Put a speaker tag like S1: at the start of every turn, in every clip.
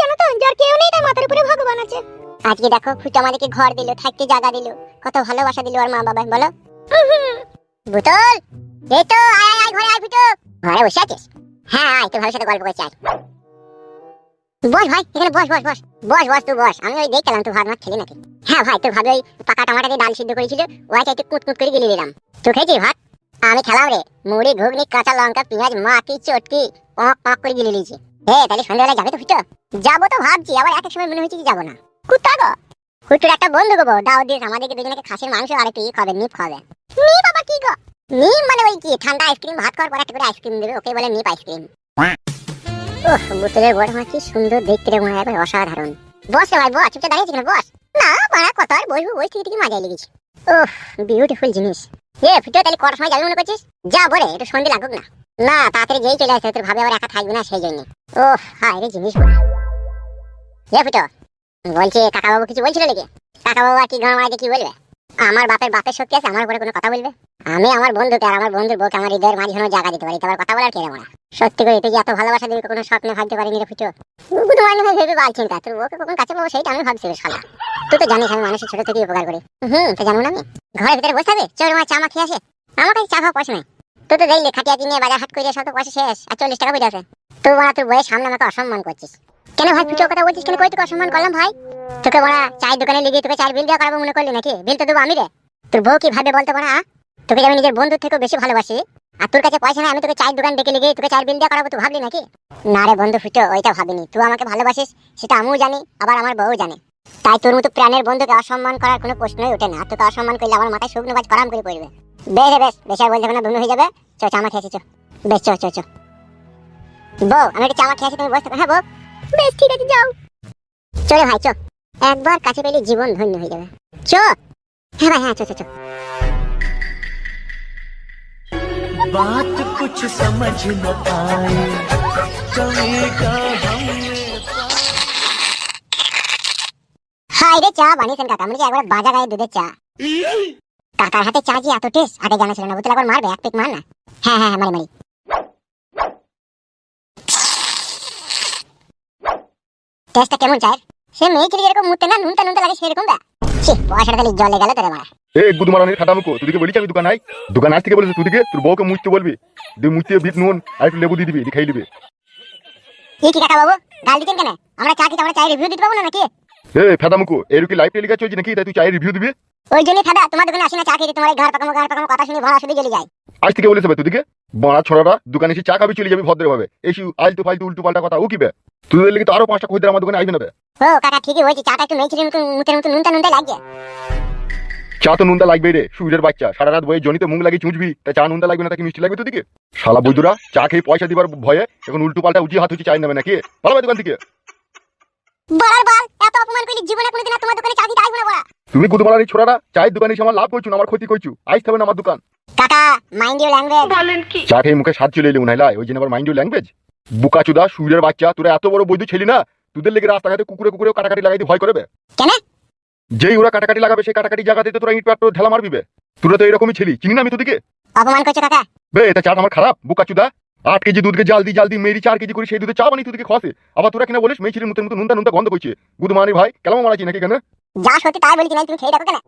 S1: জানো তো? যার কেউ নেই, তার মাথার উপরে ভগবান আছে। আজকে দেখো আমাদেরকে ঘর দিল, থাকতে জায়গা দিল, কত ভালোবাসা দিল আর মা বাবা বলো। তো, আয় আয় ঘরে আয় ঘরে বসে আছিস? হ্যাঁ আয় সাথে গল্প করছি, আয়। বস ভাই, এখানে বস বস বস। বস বস, তুই বস। আমি ওই দেখলাম তুই ভাত মাছ খেলি নাকি? হ্যাঁ ভাই ভাবি ওই পাকা দিয়ে ডাল সিদ্ধ করেছিল কুট কুট করে গিলে দিলাম। তুই খেয়েছিস ভাত? আমি খেলাম রে। মুড়ি, ঘুগনি, কাঁচা লঙ্কা, পেঁয়াজ, মাটি, চটকি পক করে গিলে নিয়েছি হে তাহলে যাবে তো যাব তো ভাবছি, আবার এক এক সময় মনে যে যাব না। কুত্তা গো! একটা বন্ধু গো দাও আমাদেরকে দুজনকে খাসির মাংস আর একটু ই খাবে নিপ খাবে। আবার কি গো? মানে ওই কি, ঠান্ডা আইসক্রিম, ভাত খাওয়ার পর একটা করে আইসক্রিম দেবে ওকে বলে নিপ আইসক্রিম। ওহ বড় কি সুন্দর দেখতে রে মনে হয় অসাধারণ। বস রে ভাই বস, চুপচাপ বস। না বাড়া কত আর বসবো বসে থেকে ওহ বিউটিফুল জিনিস। এ ফুটো তাহলে কটার সময় যাবি মনে করছিস? যা বলে, একটু সন্ধে লাগুক না। না, তাড়াতাড়ি চলে তোর ভাবে আবার একা না সেই জন্য। ওহ হায় রে জিনিস ফুটো, বলছি, কাকাবাবু কিছু বলছিল নাকি? কাকাবাবু আর কি কি বলবে? আমার বাপের বাপের শক্তি আছে, আমার উপরে কোনো কথা বলবে? আমি আমার বন্ধুকে আর আমার বন্ধুর বউকে আমার হৃদয়ের জায়গা দিতে পারি তোমার কথা বলার কে আমরা? সত্যি করে এত ভালোবাসা দিবি কোনো স্বপ্নে ভাবতে পারিনি রে ফুটো। ভেবে বাল চিন্তা তোর বউকে কাছে পাবো সেইটা আমি ভাবছি রে তুই তো জানিস আমি মানুষের ছোট থেকে উপকার করি। হুম, তো জানো না আমি? ঘরের ভিতরে মা চা মা খেয়ে আসে? আমার কাছে চা খাওয়া পয়সা নাই। তুই তো দেখলি, খাটিয়া কিনে বাজার হাট করে তো শেষ, আর চল্লিশ টাকা আছে। তুই সামনে আমাকে অসম্মান করছিস। কেন ভাই কথা বলছিস কেন? কই তোকে অসম্মান করলাম ভাই? তোকে চায়ের দোকানে তোকে চায়ের বিল দেওয়া করাবো মনে করলি নাকি? বিল তো দেবো আমি রে। তোর বউ কি ভাবে বলতে পারা তোকে আমি নিজের বন্ধুর থেকেও বেশি ভালোবাসি, আর তোর কাছে পয়সা নাই, আমি তোকে চায়ের দোকান ডেকে লিখে তোকে চায়ের বিল দেওয়া করাবো, তুই ভাবলি নাকি? না রে বন্ধু, ফুটো, ওইটা ভাবিনি। তুই আমাকে ভালোবাসিস, সেটা আমিও জানি, আবার আমার বউ জানে। তাই তোর মতো প্রাণের বন্ধুকে অসম্মান করার কোনো প্রশ্নই ওঠে না। তোকে অসম্মান করলে আমার মাথায় শুকনো বাজ করাম করে পড়বে। বেশ রে বেশ বেশ আর বলতে হবে না ধুনো হয়ে যাবে চ চামা খেয়েছি চ বেশ চ চ চ বউ আমি একটা চামা খেয়েছি তুমি বসতে হ্যাঁ বউ বেশ ঠিক আছে যাও চলে ভাই চ একবার কাছে পেলে জীবন ধন্য হয়ে যাবে চ হ্যাঁ ভাই হ্যাঁ চ চ চ
S2: बात कुछ समझ न आए कहेगा हमने
S1: হাই রে চা বানিয়েছেন কাকা মানে একবার বাজা গায়ে দুধের চা কাকার হাতে চা যে এত টেস্ট? আগে জানা ছিল না বুতলে একবার মারবে এক পিক মার না। হ্যাঁ হ্যাঁ হ্যাঁ মারি মারি। টেস্টটা কেমন চায়ের সে মেয়ে ছেলে যেরকম মুতে না নুনটা নুনটা লাগে সেরকম দা ছি পয়সাটা খালি জলে গেল তোরে মারা।
S3: এ গুদমারানির খাটামুকো তুদিকে বলিস আমি দোকান আই দোকান আজ থেকে বলেছে তুদিকে তোর বউকে মুছতে বলবি। দিয়ে মুছতে বিট নুন আর একটু লেবু দিয়ে দিবি দিয়ে খাই দিবি।
S1: কি কি কাকা বাবু গাল দিচ্ছেন কেন? আমরা চা খেতে আমরা চায়ের রিভিউ দিতে পাবো না নাকি?
S3: এ ফেদামুকো এর কি লাইফ টেলিকাজ চলছে নাকি? তাই তুই চায়ের রিভিউ দিবি?
S1: ওই জন্যই ফাদা তোমার দোকানে আসি না চা খেতে তোমার ঘর পাকামো ঘর পাকামো কথা শুনে ভাড়া শুধু জ্বলে যায়।
S3: আজ থেকে বলেছে তুদিকে বড়া ছড়াটা দোকানে এসে চা খাবি চলে যাবি ভদ্রভাবে। এসি আলতু ফালতু উল্টু পাল্টা কথা ও কিবে তোদের লেগে তো আরও পাঁচটা খদ্দের আমার দোকানে আসবে না বে।
S1: ও কাকা ঠিকই বলছি চাটা একটু মেয়ে ছেলের মতো মুতের মতো নুনটা নুনটা লাগছে।
S3: চা তো নুনটা লাগবে রে সুইরের বাচ্চা। সারা রাত বয়ে জনিতে মুখ লাগিয়ে চুঁচবি তা চা নুনটা লাগবে না তাকে মিষ্টি লাগবে তোদিকে শালা বৈদুরা চা খেয়ে পয়সা দিবার ভয়ে এখন উল্টু পাল্টা উঁচি হাত উঁচি চাই নেবে নাকি? ভালো দোকান থেকে।
S1: বলার বল এত অপমান করলি জীবনে কোনোদিন তোমার দোকানে চা দিতে আসব না বলা।
S3: তুমি গুদমারানি ছোড়াটা চায়ের দোকানে এসে আমার লাভ করছ আমার ক্ষতি করছ। আইস হবে না আমার দোকান।
S1: কাকা মাইন্ড ইউর ল্যাঙ্গুয়েজ
S3: চা খেয়ে মুখে স্বাদ চলে এলে উনাইলা। ওই জন্য আবার মাইন্ড ল্যাঙ্গুয়েজ বুকা চুদা সুরের বাচ্চা তোরা এত বড় বৈদ্যু ছেলি না তোদের লেগে রাস্তাঘাটে কুকুরে কুকুরে কাটাকাটি লাগাইতে ভয় করবে।
S1: কেন?
S3: যেই ওরা কাটাকাটি লাগাবে সেই কাটাকাটি জায়গাতে তো তোরা ইট পাট ঢেলা মারবিবে। তোরা তো এরকমই ছিলি চিনি না আমি তোদিকে?
S1: অপমান করছ কাকা?
S3: বে এটা চা আমার খারাপ বুকা চুদা আট কেজি দুধকে জাল দি জাল মেরি চার কেজি করে সেই দুধে চা বানিয়ে তোদিকে খাওয়াছে আবার তোরা কিনা বলিস মেয়ে ছিলেন মতো নুনটা নুনটা গন্ধ করছে। গুদমানি ভাই কেমন মারাচ্ছি নাকি কেন
S1: যা সত্যি তাই বলছি না তুমি খেয়ে দেখো কেন?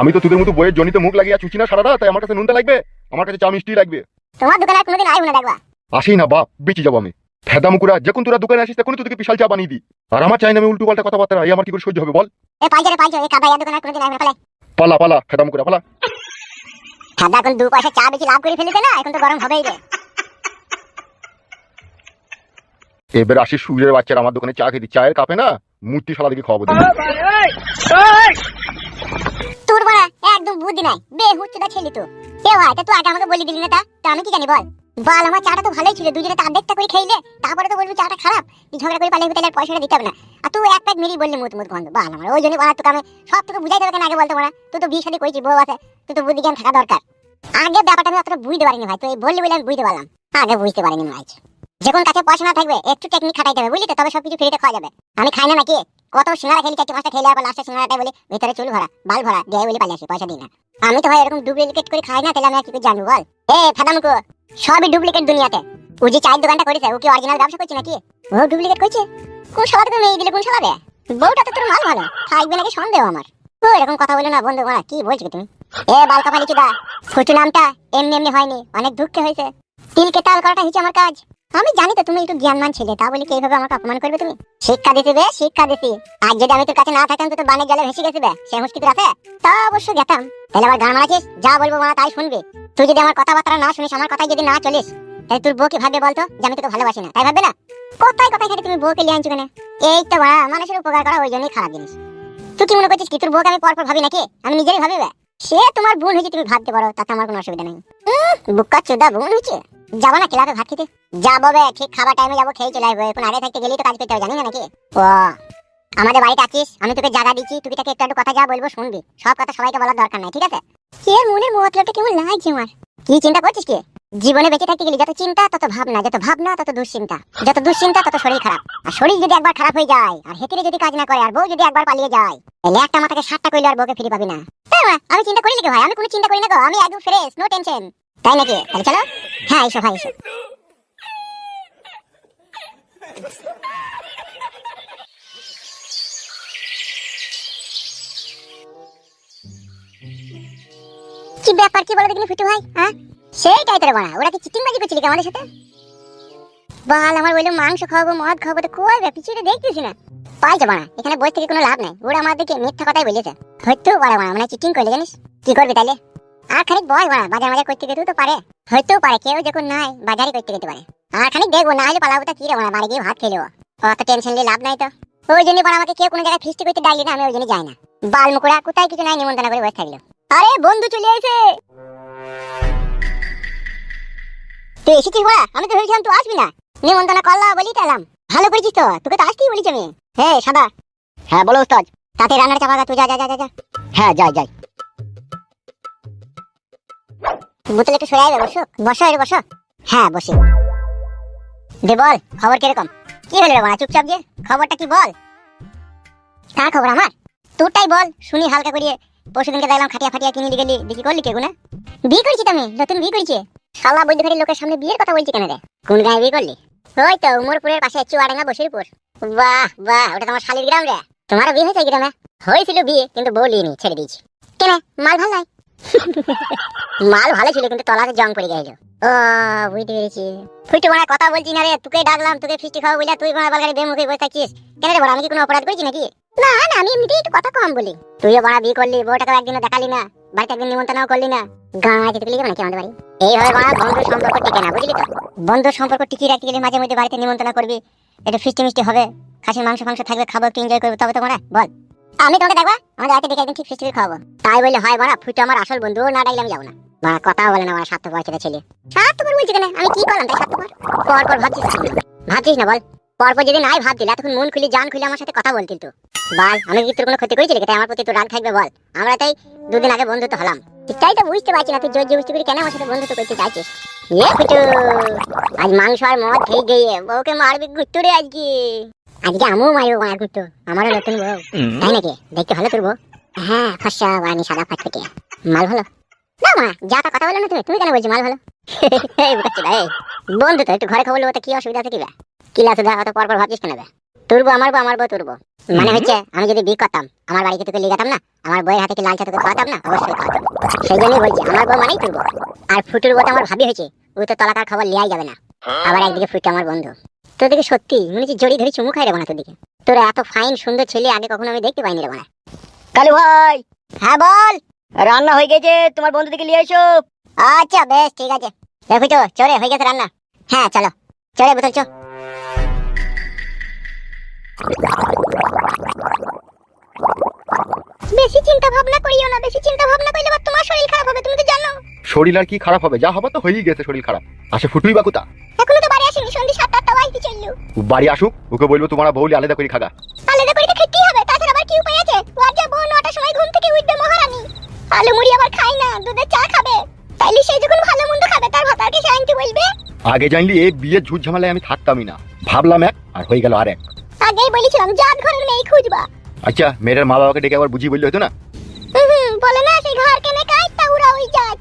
S3: আমি তো তোদের মতো বইয়ের জনিতে মুখ লাগিয়ে চুচি না সারা রাত, তাই আমার কাছে নুনটা লাগবে? আমার কাছে চা মিষ্টি লাগবে।
S1: তোমার দোকানে আর কোনোদিন না দেখবা।
S3: আসি না বাপ বেঁচে যাব আমি। ফেদা মুকুরা যখন তোরা দোকানে আসিস তখন তোদেরকে বিশাল চা বানিয়ে দিই। আর আমার চাই না আমি উল্টো পাল্টা কথাবার্তা এই আমার কি করে সহ্য হবে বল।
S1: এ কাদা দোকানে আর কোনোদিন না
S3: পালা পালা ফেদা মুকুরা পালা।
S1: খাদা এখন দু পয়সা চা বেশি লাভ করে ফেলেছে না এখন তো গরম হবেই রে।
S3: এবার আসি সূর্যের বাচ্চারা আমার দোকানে চা খেতে চায়ের কাপে না মূর্তি শালা দিকে খাওয়াবো।
S1: তোর একদম বুদ্ধি নাই। ছেলে তো। ভাই তুই আগে আমাকে দিলি না তা? আমি কি জানি বল? বল, আমার চাটা তো ভালোই ছিল। দুজনে করে খেলে তারপরে তো বলবি চাটা খারাপ। ঝগড়া করে পালিয়ে তাহলে পয়সাটা দিতে না। আর তুই এক মেরি বললি মুত মুত গন্ধ। বাল আমার, ওই জন্য তোকে আমি সব তোকে বুঝাইতে হবে কেন আগে তুই তো বিয়ে শাদী করেছিস, বউ আছে। তুই তো বুদ্ধি জ্ঞান থাকা দরকার। আগে ব্যাপারটা আমি অতটা বুঝতে পারিনি ভাই। তুই বললি বলে আমি বুঝতে পারলাম। আগে বুঝতে পারিনি ভাই। যখন কাছে পয়সা থাকবে, একটু টেকনিক খাটাইতে হবে, বুঝলি তো? তবে সবকিছু ফ্রিতে খাওয়া যাবে। আমি খাই না নাকি? কত সিঙ্গারা খেলি, চারটে পাঁচটা খেলে আবার লাস্টে সিঙ্গারাটাই বলি, ভিতরে চুল ভরা, বাল ভরা দিয়ে বলি পালিয়ে আসি পয়সা দিই না। আমি তো ভাই এরকম ডুপ্লিকেট করে খাই না, তাহলে আমি কি জানব বল? এ, ফাদামুকো, সবই ডুপ্লিকেট দুনিয়াতে। ও যে চায়ের দোকানটা করেছে, ও কি অরিজিনাল ব্যবসা করছে নাকি? ও ডুপ্লিকেট করছে? কোন শালা তোকে মেয়ে দিলে, কোন রে? বউটা তো তোর মাল ভালো থাকবে নাকি সন্দেহ আমার? ও, এরকম কথা বলে না, বন্ধু মারা, কি বলছো তুমি? এ বালকা পালি চুদা, ফুটু নামটা এমনি এমনি হয়নি, অনেক দুঃখে হয়েছে। তিলকে তাল করাটা হচ্ছে আমার কাজ। আমি জানি তো তুমি একটু জ্ঞানমান ছেলে, তা বলি কি এইভাবে আমাকে অপমান করবে তুমি? শিক্ষা দিতে বে, শিক্ষা দিছি। আজ যদি আমি তোর কাছে না থাকতাম, তো তোর বানের জলে ভেসে গেছে বে, সে তোর আছে তা অবশ্য গেতাম। তাহলে আবার গান মারাছিস? যা বলব মারা তাই শুনবি। তুই যদি আমার কথাবার্তা না শুনিস, আমার কথাই যদি না চলিস, তাহলে তোর বউকে ভাববে বলতো যে আমি তোকে ভালোবাসি না। তাই ভাববে না? কোথায় কোথায় খালি তুমি বউকে লিয়ে আনছো কেন? এই তো বাড়া মানুষের উপকার করা ওই জন্যই খারাপ জিনিস। তুই কি মনে করছিস কি, তোর বউকে আমি পরপর ভাবি নাকি? আমি নিজেরই ভাবি বে। সে তোমার বোন হয়েছে, তুমি ভাবতে পারো, তাতে আমার কোনো অসুবিধা নেই। বুক্কা চোদা বোন হয়েছে। যাব না ক্লাবে ভাত খেতে? যাব বে, ঠিক খাবার টাইমে যাব, খেয়ে চলে আসব। এখন আগে থাকতে গেলেই তো কাজ করতে হবে, জানি না নাকি? ও, আমাদের বাড়িতে আছিস? আমি তোকে জায়গা দিচ্ছি, তুই তাকে একটু কথা যা বলব, শুনবি। সব কথা সবাইকে বলার দরকার নাই, ঠিক আছে? কে মনের মতলবটা কেমন লাগছে আমার? কি চিন্তা করছিস কি? জীবনে বেঁচে থাকতে গেলে যত চিন্তা, তত ভাবনা, যত ভাবনা, তত দুশ্চিন্তা। যত দুশ্চিন্তা, তত শরীর খারাপ। আর শরীর যদি একবার খারাপ হয়ে যায়, আর হেতিরে যদি কাজ না করে, আর বউ যদি একবার পালিয়ে যায়, তাহলে একটা মাথাকে সাতটা কইলে আর বউকে ফিরে পাবি না? আমি চিন্তা করি নাকি ভাই? আমি কোনো চিন্তা করি না গো, আমি একদম ফ্রেশ নো টেনশন তাই নাকি? তাহলে চলো। হ্যাঁ এসো ভাই এসো। কি ব্যাপার, কি বলো দেখিনি ফুটু ভাই হ্যাঁ সেইটাই তোর বানা ওরা কি চিটিং বাজি করছিলি আমাদের সাথে? বাল, আমার বলল মাংস খাওয়াবো, মদ খাওয়াবো, তো কই বে পিছনে দেখতেছি না। পাইছে বানা এখানে বসে থেকে কোনো লাভ নাই, ওরা আমাদেরকে মিথ্যা কথাই বলেছে। হয়তো বানা মানে চিটিং করলে জানিস। কি করবি তাহলে আর খানিক বয় বানা বাজার মাজার করতে গেতেও তো পারে। হয়তো পারে কেউ যখন নাই বাজারই করতে যেতে পারে। আর খানিক দেখব না হলে পালাবো তা কি রে বানা বাড়ি গিয়ে ভাত খেলেও অত টেনশন নিয়ে লাভ নাই তো। ওই জন্য বানা আমাকে কেউ কোনো জায়গায় ফিস্টি করতে ডাকলি না আমি ওই জন্য যাই না। বাল মুকুড়া কোথায় কিছু নাই নিমন্ত্রণ করে বসে থাকল। আরে বন্ধু চলে এসে তুই এসেছিস বড়া আমি তো ভেবেছিলাম তুই আসবি না। নিমন্ত্রণ করলা বলি তো ভালো করেছিস তো তোকে তো আসতেই বলেছি আমি। হ্যাঁ সাদা। হ্যাঁ বলো উস্তাদ তাতে রান্নার চাপা তুই যা যা যা, যা। হ্যাঁ যাই যাই। বোতলে একটু সরে আয় বসো। বসো এর বসো। হ্যাঁ বসি। দে, বল, খবর কীরকম? কি হলো রে বাড়া চুপচাপ যে খবরটা কি বল? কার খবর আমার? তোরটাই বল, শুনি হালকা করিয়ে। পরশু দিনকে দেখলাম খাটিয়া ফাটিয়া কিনে গেলি বিক্রি করলি কে গুনা বিয়ে করেছি তো আমি? নতুন বিয়ে করেছি শালা ঘরের লোকের সামনে বিয়ের কথা বলছি কেন রে? কোন গায়ে বিয়ে করলি? ওই তো, উমরপুরের পাশে চুয়াডাঙ্গা বসিরপুর। বাহ বাহ, ওটা তোমার শালির গ্রাম রে। তোমার বিয়ে হয়েছে গ্রামে হয়েছিল বিয়ে, কিন্তু বলিনি ছেড়ে দিয়েছি। কেন, মাল ভালো নাই? মাল ভালো ছিল, কিন্তু তলাতে জং পড়ে গেছিল ও, বুঝতে পেরেছি। মারা কথা বলছি না রে তোকে ডাকলাম, তোকে ফিস্টি খাওয়া বলে, তুই মারা বালগাড়ি বেমুখে বসে থাকছিস কেন রে বড়, আমি কি কোনো অপরাধ করেছি নাকি? না না, আমি এমনিতেই একটু কথা কম বলি। বড়া বিয়ে করলি বউটাকে দেখালি না, বাড়িতে একদিন নিমন্ত্রণও করলি না। গাঁ যেতে গেলি নাকি আমাদের বাড়ি? এইভাবে বড়া বন্ধুর সম্পর্ক টিকে না, বুঝলি তো? সম্পর্ক টিকিয়ে রাখতে গেলে মাঝে মধ্যে বাড়িতে নিমন্ত্রণ করবি। একটু ফিস্টি মিষ্টি হবে, খাসির মাংস ফাংস থাকবে, খাব, একটু এনজয় করব, তবে তো বল। আমি তোমাকে দেখবা, আমাদের রাতে দেখে একদিন ঠিক ফিস্টি খাওয়াবো। তাই বললে হয় বড়া, ফুটো আমার আসল বন্ধু, না ডাকলে আমি যাব না। বড়া কথা বলে না, বড়া স্বার্থপর ছেলে ছেলে। স্বার্থপর বলছি কেন আমি কি করলাম তাই স্বার্থপর? পর পর ভাবছিস? ভাবছিস না বল। পরপর যদি নাই ভাব দিলে। এতক্ষণ মন খুলি, জান খুলে আমার সাথে কথা বলতিল তো। বল আমি কি তোর কোনো ক্ষতি করেছি তাই আমার প্রতি তো রাগ থাকবে বল। আমরা তাই দুদিন আগে বন্ধুত্ব হলাম। বুঝতে পারছি না তুই জোর পারি কেন আমার সাথে বন্ধুত্ব করতে চাইছিস? এ আজ মাংস আর মদ খেয়ে গিয়ে বউকে মারবি রে আজকে। আজকে আমিও মারবো আমারও নতুন বউ তাই নাকি? দেখতে ভালো তোর বউ। হ্যাঁ বানি সাদা মাল ভালো না মা যা তা কথা বলো না তুমি তুমি কেন বলছি মাল ভালো বন্ধু তো একটু ঘরে খবর তো কি অসুবিধা আছে কি সুধা অত পর পর ভাবছিস কেন বে তুরবো আমার বউ আমার বউ তুরবো মানে হচ্ছে আমি যদি বিয়ে করতাম আমার বাড়িতে তোকে লিগাতাম না আমার বইয়ের হাতে কি লাল চা তোকে খাওয়াতাম না? অবশ্যই খাওয়াতাম। সেই জন্যই বলছি আমার বউ মানেই তুরবো আর ফুটুর বউ আমার ভাবি হয়েছে ও তো তলাকার খবর লিয়াই যাবে না। আবার একদিকে ফুটে আমার বন্ধু। তোর দিকে সত্যি মনে হচ্ছে জড়ি ধরে চুমু খাই রে না তোর দিকে তোর এত ফাইন সুন্দর ছেলে আগে কখনো আমি দেখতে পাইনি রে মানে
S4: কালু ভাই!
S1: হ্যাঁ বল!
S4: রান্না হয়ে গেছে তোমার বন্ধু থেকে নিয়ে এসো।
S1: আচ্ছা বেশ ঠিক আছে। দেখো তো চলে হয়ে গেছে রান্না। হ্যাঁ চলো। চলে বোতল চো। বেশি চিন্তা ভাবনা করিও না বেশি চিন্তা ভাবনা করলে আবার তোমার শরীর খারাপ হবে তুমি তো জানো।
S3: শরীর আর কি খারাপ হবে? যা হবে তো হয়েই গেছে শরীর খারাপ। আসে ফুটুই বা কোথা
S1: এখনও তো বাড়ি আসেনি সাতটা আটটা বাজতে চলল।
S3: বাড়ি আসুক ওকে বলব তোমার বউলি আলাদা করে খাগা।
S1: আলাদা করে তো খেতেই হবে তাছাড়া আবার কি উপায় আছে? ওর যা বউ নটার সময় ঘুম থেকে উঠবে মহারানী। আলু মুড়ি আবার খাই না দুধের চা খাবে। তাইলে সে যখন ভালো মন্দ খাবে তার ভাতারকে সে আনতে বলবে?
S3: আগে জানলি এই বিয়ের ঝুট ঝামেলায় আমি থাকতামই না। ভাবলাম এক আর হয়ে গেল আর এক।
S1: আগেই বলেছিলাম জাত ঘরের মেয়ে খুঁজবা।
S3: আচ্ছা মেয়েটার মা বাবাকে ডেকে আবার বুঝিয়ে বললে হতো না?
S1: হুম বলে না সেই ঘর কেনে কাজ তা উড়া ওই জাত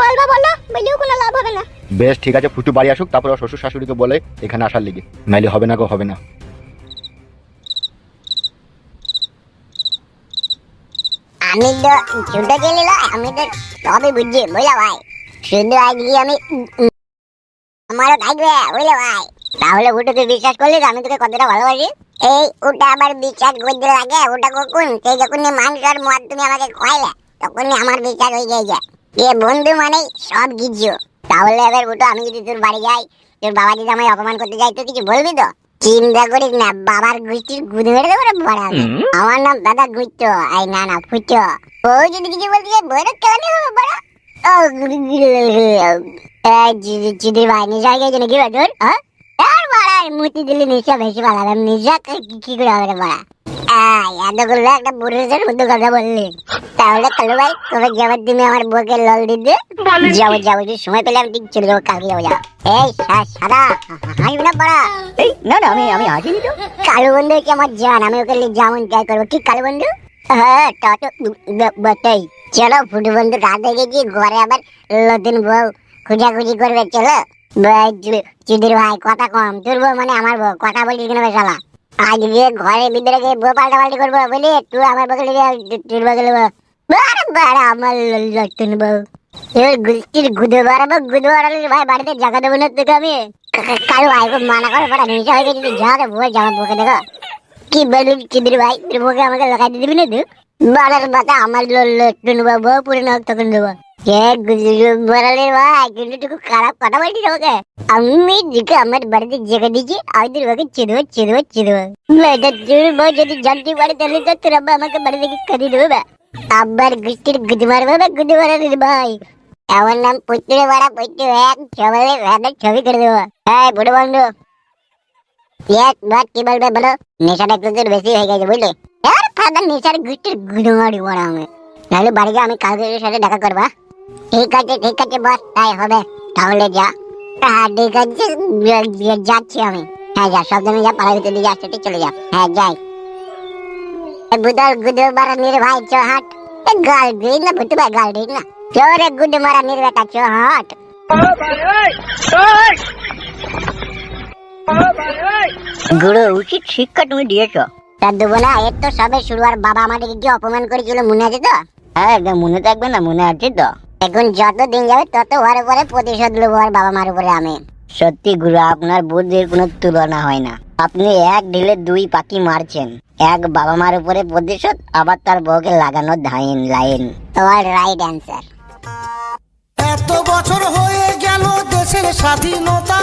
S1: বলবা বলো বলেও কোনো লাভ হবে না।
S3: বেশ ঠিক আছে ফুটু বাড়ি আসুক তারপর শ্বশুর শাশুড়িকে বলে এখানে আসার লিগে। নাইলে হবে না গো হবে না।
S1: আমি তো ছোট নয়, আমি তো সবই বুঝছি বুঝলে ভাই? শুধু আজকে আমি আমারও থাকবে বুঝলে ভাই? তাহলে ওটা তুই বিশ্বাস করলি আমি তোকে কতটা ভালোবাসি? এই ওটা আবার বিশ্বাস করতে লাগে ওটা কখন? সেই যখন মাংস আর মদ তুমি আমাকে খাইলে তখনই আমার বিশ্বাস হয়ে গেছে এ বন্ধু মানে সব কিছু। তাহলে এবার ওটা আমি যদি তোর বাড়ি যাই তোর বাবা যদি আমায় অপমান করতে যাই তো কিছু বলবি তো? চিন্তা করিস না বাবার গোষ্ঠীর গুদে মেরে দেবো রে বড়। আমার নাম দাদা গুচ্ছ। আই না না ফুচ্ছ। ও যদি কিছু বলতে যায় বড় কেন হবে বড়। ও চিদির ভাই নিশা গেছে নাকি বাদর হ্যাঁ? আর মুতি দিলে নিশা বেশি নিশা কি- করে হবে রে বড় আয় এত করলে একটা পুরুষের মতো কথা বললি। তাহলে কালু ভাই তবে যাবার তুমি আমার বউকে লল দিতে? যাব যাব যদি সময় পেলে আমি ঠিক চলে যাব কালকে যাব যাব এই সাদা হাসবি না পড়া।
S4: না না আমি আমি হাসিনি তো।
S1: কালু বন্ধু কি আমার জান? আমি ওকে নিয়ে যেমন ট্রাই করব। কি কালু বন্ধু? হ্যাঁ তা তো বটেই। চলো ফুটু বন্ধু রাতে গেছি ঘরে আবার নতুন বউ খুঁজাখুঁজি করবে চলো। কথা কম। তোর বউ মানে আমার বউ, কথা বলছিস কেন বেশালা আজকে ঘরে ভিতরে গিয়ে বউ পাল্টা করব বলি তুই আমার গিয়ে তোর বগলে বউ বারে বারে, আমার ল- বউ। এবার গুষ্টির গুদে বাড়াবো গুদে বাড়ালে ভাই, বাড়িতে জায়গা দেবো না মানা করে নিচে হয়ে গেছে যা বউ দেখো। কি বলবি চিদির ভাই, তোর বউকে আমাকে লাগাই দিবি না তুই? বাড়ার আমার লটুন বাবু পুরো নখ তখন দেবো। খারাপ কথা বলছিস আমাকে। আমি দিকে আমার বাড়িতে জেগে দিয়েছি, আমি তোর বউকে চেদবো চেদবো আমাকে বাড়ি থেকে কাটি দেবে বা। আব্বার গুষ্টির গুদ গুদ নাম পুত্রে বাড়া পুত্র এক, ছবি করে দেবো। হ্যাঁ বুড়ো বন্ধু। এক বলবে বলো। নেশাটা বেশি হয়ে গেছে বুঝলে? আর ফাদার নেশার গুষ্টির গুঁড়ো মারি বড় আমি নাহলে বাড়ি আমি কালকে সাথে দেখা করবা ঠিক আছে ঠিক আছে বস তাই হবে। তাহলে যা। হ্যাঁ ঠিক আছে যা- যা- যাচ্ছি আমি। হ্যাঁ যা সব যা পাড়ার ভিতরে দিয়ে আসতে চলে যা। হ্যাঁ যাই। গুদো মারা নির ভাই চ হাট এ গাল দিই না ভাই গাল দিই না। গুদো মারা নির বেটা চ হাট
S4: গুরু উচিত শিক্ষা তুমি দিয়েছ।
S1: তা দেবো না এর তো সবে শুরু আর বাবা আমাদেরকে কি অপমান করেছিল মনে আছে তো?
S4: হ্যাঁ মনে থাকবে না মনে আছে তো।
S1: এখন যত দিন যাবে তত ওর উপরে প্রতিশোধ নেব আর বাবা মার উপরে আমি।
S4: সত্যি গুরু আপনার বুদ্ধির কোনো তুলনা হয় না। আপনি এক ঢিলে দুই পাখি মারছেন। এক বাবা মার উপরে প্রতিশোধ আবার তার বউকে লাগানো ধাইন লাইন।
S1: তোমার রাইট অ্যান্সার
S5: এত বছর হয়ে গেল দেশের স্বাধীনতা।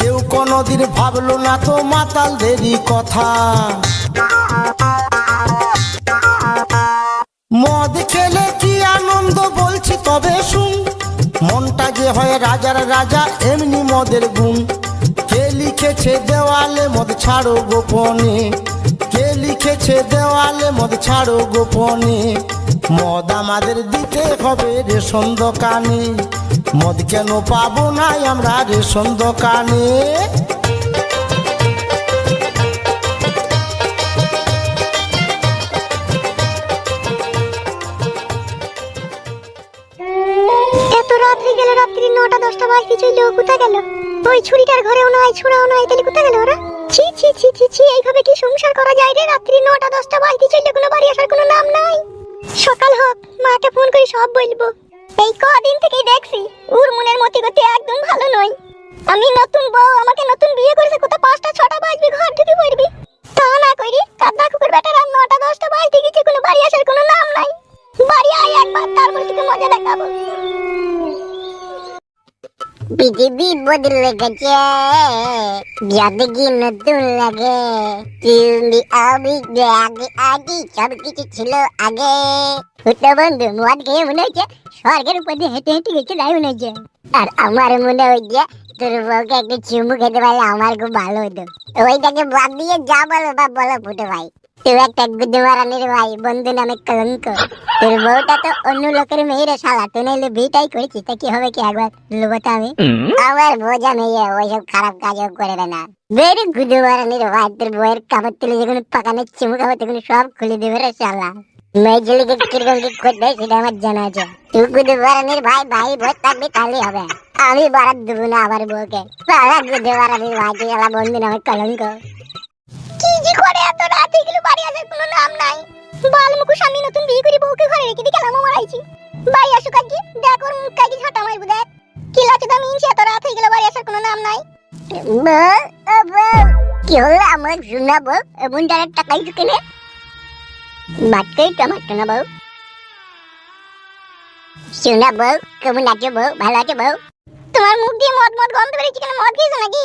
S5: কেউ কোনোদিন ভাবলো না তো মাতালদেরই কথা। হয় রাজার রাজা, এমনি মদের গুণ। কে লিখেছে দেওয়ালে মদ ছাড়ো গোপনে? কে লিখেছে দেওয়ালে মদ ছাড়ো গোপনে? মদ আমাদের দিতে হবে রেশন দোকানে। মদ কেন পাবো না আমরা রেশন দোকানে?
S1: দশটা বাজতে চলল কোথায় গেল? ওই ছুরিটার ঘরেও নয় ছুড়াও নয়, তাহলে কোথায় গেল ওরা? ছি ছি ছি ছি ছি, এইভাবে কি সংসার করা যায় রে? রাত্রি নটা, দশটা বাজতে চলল কোনো বাড়ি আসার কোনো নাম নাই। সকাল হোক, মাকে ফোন করে সব বলব। এই কদিন থেকেই দেখছি, ওর মনের মতি গতি একদম ভালো নয়। আমি নতুন বউ, আমাকে নতুন বিয়ে করেছে, কোথাও পাঁচটা, ছটা বাজবে, ঘর ঢুকে পড়বি। তা না করি কাদা কুকুর বেটা রাত নটা, দশটা বাজতে গেছে কোনো বাড়ি আসার কোনো নাম নাই। বাড়ি আয় একবার, তারপর তোকে মজা দেখাবো। পৃথিবী বদলে গেছে নতুন লাগে। তুমি আমি আগে আগে সব কিছু ছিল আগে। হুটো বন্ধু মদ খেয়ে মনে হচ্ছে স্বর্গের উপর দিয়ে হেঁটে হেঁটে গেছে তাই মনে হচ্ছে। আর আমার মনে হচ্ছে তোর বউকে একটু চুমু খেতে পারলে আমার খুব ভালো হতো। ওইটাকে বাদ দিয়ে যা বলো বা বলো ফুটো ভাই। তুই একটা গুদে মারানির ভাই বন্ধু নামে কলঙ্ক। তোর বউটা তো অন্য লোকের মেয়েরে শালা তুই নাইলে বিটাই করেছিস তা কি হবে কি একবার? আমি। আমার বোঝা মেয়ে ওইসব খারাপ কাজও করে দেয় না। বেরি ভাই তোর বউয়ের কাপড় তুলে যখন পাকানো চুমু খাব তখন সব খুলে দেবে রে শালা। কীরকম কি হয় সেটা আমার জানা আছে। তুই ভাই থাকবি হবে। আমি বারাত দেবো না আমার বউকে। এলা বন্ধু নামে কলঙ্ক। কি যে করে এত রাত? হয়ে গেল বাড়ি আসার কোনো নাম নাই। বাল মুখুশ আমি নতুন বিয়ে করে, বউকে ঘরে রেখে দিয়ে কেলামো মারাইছি। ভাই আসুক আজকে দেখ ওর মুখ কাকি ঝাঁটা মারবো, দেখ। কি তো আমি ইনছি এত রাত হয়ে গেল বাড়ি আসার কোনো নাম নাই। কি হলো আমার শোনা বউ এমন ডাইরেক্ট টাকাই কেনে বাটকাই টমাটো না বউ। শোনা বউ, কেমন আছো বউ? ভালো আছো বউ? তোমার মুখ দিয়ে মদ মদ গন্ধ বেরিয়েছে কেন? মদ খেয়েছো নাকি?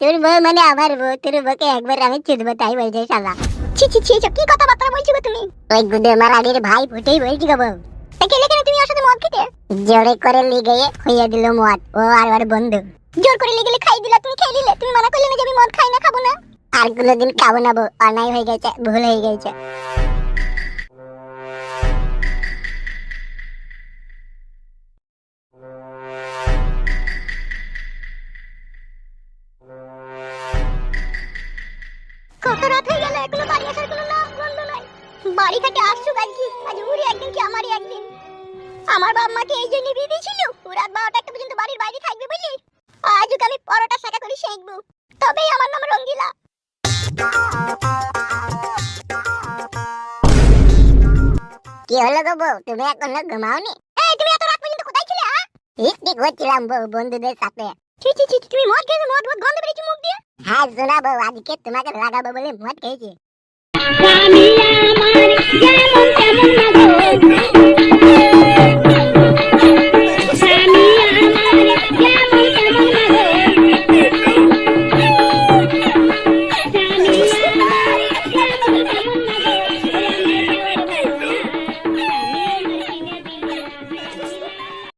S1: তোর বউ মানে আমার বউ, তোর বউকে একবার আমি চুদবো, তাই বলছে শালা। ছি ছি ছি কি কথাবার্তা বলছো গো তুমি? ওই গুদে মারালির ভাই ফুটেই বলছি গো বউ। গেলে কেন তুমি ওর সাথে মদ খেতে? জোরে করে লিগে হইয়া দিল মদ, ও আর ওর বন্ধু। জোর করে লিগেলে খাই দিলা, তুমি খেয়ে নিলে, তুমি মানা করলে না আমি মদ খাই না, খাব না? আর কোনোদিন খাব না বউ, অন্যায় হয়ে গেছে, ভুল হয়ে গেছে। একদিন আমার বাবা মাকে এই জন্য বিয়ে দিয়েছিল। রাত বারোটা একটা পর্যন্ত বাড়ির বাইরে থাকবে বলি। আজ আমি পরোটা শাখা করে শেখবো তবেই আমার নাম রঙ্গিলা। কি হলো গো বউ? তুমি এখনও ঘুমাওনি? এই তুমি এত রাত পর্যন্ত কোথায় ছিলে হ্যাঁ? করছিলাম বউ বন্ধুদের সাথে। ছি ছি ছি তুমি মদ খেয়েছো? মদ মদ গন্ধ বেরিয়েছে মুখ দিয়ে? হ্যাঁ শোনা বউ আজকে তোমাকে লাগাবো বলে মদ খেয়েছি।
S6: আমার যেমন তেমন না গো